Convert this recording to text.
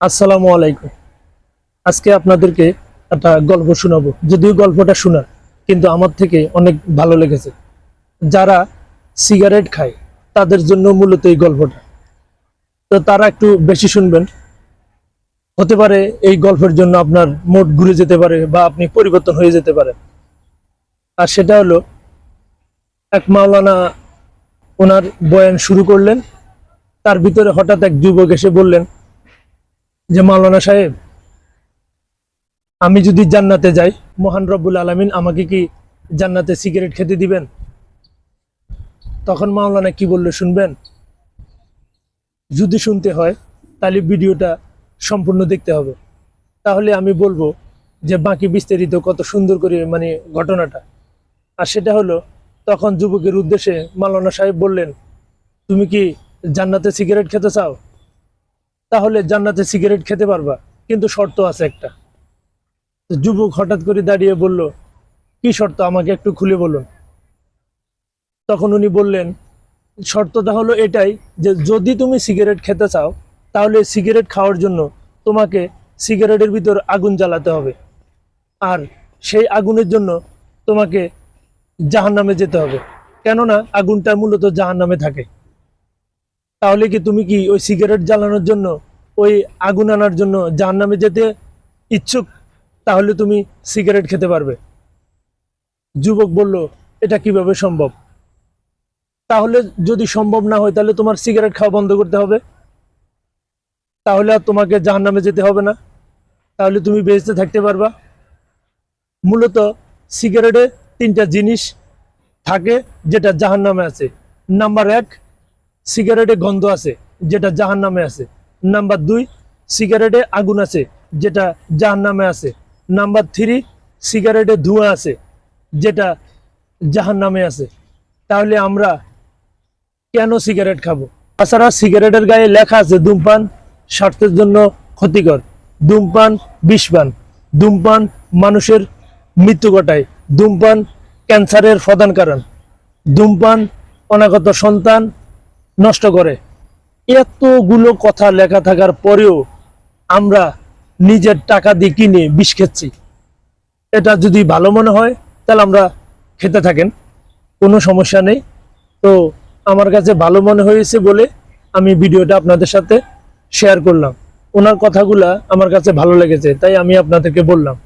আসসালামু আলাইকুম। আজকে আপনাদেরকে একটা গল্প শোনাবো। যদিও গল্পটা শোনার, কিন্তু আমার থেকে অনেক ভালো লেগেছে। যারা সিগারেট খায়, তাদের জন্য মূলত এই গল্পটা। তো তারা একটু বেশি শুনবেন। হতে পারে এই গল্পের জন্য আপনার মোট ঘুরে যেতে পারে বা আপনি পরিবর্তন হয়ে যেতে পারেন। আর সেটা হলো, এক মাওলানা ওনার বয়ান শুরু করলেন। তার ভিতরে হঠাৎ এক যুবক এসে বললেন যে মাওলানা সাহেব, আমি যদি জান্নাতে যাই, মহান রব্বুল আলমিন আমাকে কি জান্নাতে সিগারেট খেতে দিবেন? তখন মাওলানা কি বলল শুনবেন? যদি শুনতে হয়, তাহলে ভিডিওটা সম্পূর্ণ দেখতে হবে। তাহলে আমি বলব যে বাকি বিস্তারিত কত সুন্দর করে মানে ঘটনাটা। আর সেটা হলো, তখন যুবকের উদ্দেশ্যে মাওলানা সাহেব বললেন, তুমি কি জান্নাতে সিগারেট খেতে চাও? তাহলে জান্নাতে সিগারেট খেতে পারবা। কিন্তু শর্ত আছে একটা। যুবক হঠাৎ করে দাঁড়িয়ে বলল, কি শর্ত? আমাকে একটু খুলে বলুন। তখন উনি বললেন, শর্তটা হলো এটাই যে যদি তুমি সিগারেট খেতে চাও, তাহলে সিগারেট খাওয়ার জন্য তোমাকে সিগারেটের ভিতর আগুন জ্বালাতে হবে। আর সেই আগুনের জন্য তোমাকে জাহান্নামে যেতে হবে। কেননা আগুনটা মূলত জাহান্নামে থাকে। তাহলে কি তুমি কি ওই সিগারেট জ্বালানোর জন্য, ওই আগুন আনার জন্য জাহান্নামে যেতে ইচ্ছুক? তাহলে তুমি সিগারেট খেতে পারবে। যুবক বলল, এটা কীভাবে সম্ভব? তাহলে যদি সম্ভব না হয়, তাহলে তোমার সিগারেট খাওয়া বন্ধ করতে হবে। তাহলে আর তোমাকে জাহান্নামে যেতে হবে না। তাহলে তুমি বেঁচতে থাকতে পারবা। মূলত সিগারেটে তিনটা জিনিস থাকে, যেটা জাহান্নামে আছে। নাম্বার এক সিগারেটে গন্ধ আছে, যেটা জাহান নামে আছে। নাম্বার দুই, সিগারেটে আগুন আছে, যেটা জাহান নামে আছে। নাম্বার থ্রি, সিগারেটে ধোঁয়া আছে, যেটা জাহান নামে আছে। তাহলে আমরা কেন সিগারেট খাব? তাছাড়া সিগারেটের গায়ে লেখা আছে, ধূমপান স্বার্থের জন্য ক্ষতিকর। ধূমপান বিষপান ধূমপান মানুষের মৃত্যু ঘটায়। ধূমপান ক্যান্সারের প্রধান কারণ। ধূমপান অনাগত সন্তান নষ্ট করে। এতগুলো কথা লেখা থাকার পরেও আমরা নিজের টাকা দিয়ে কিনে বিষ খেচ্ছি। এটা যদি ভালো মনে হয়, তাহলে আমরা খেতে থাকেন। কোনো সমস্যা নেই। তো আমার কাছে ভালো মনে হয়েছে বলে আমি ভিডিওটা আপনাদের সাথে শেয়ার করলাম। ওনার কথাগুলা আমার কাছে ভালো লেগেছে, তাই আমি আপনাদেরকে বললাম।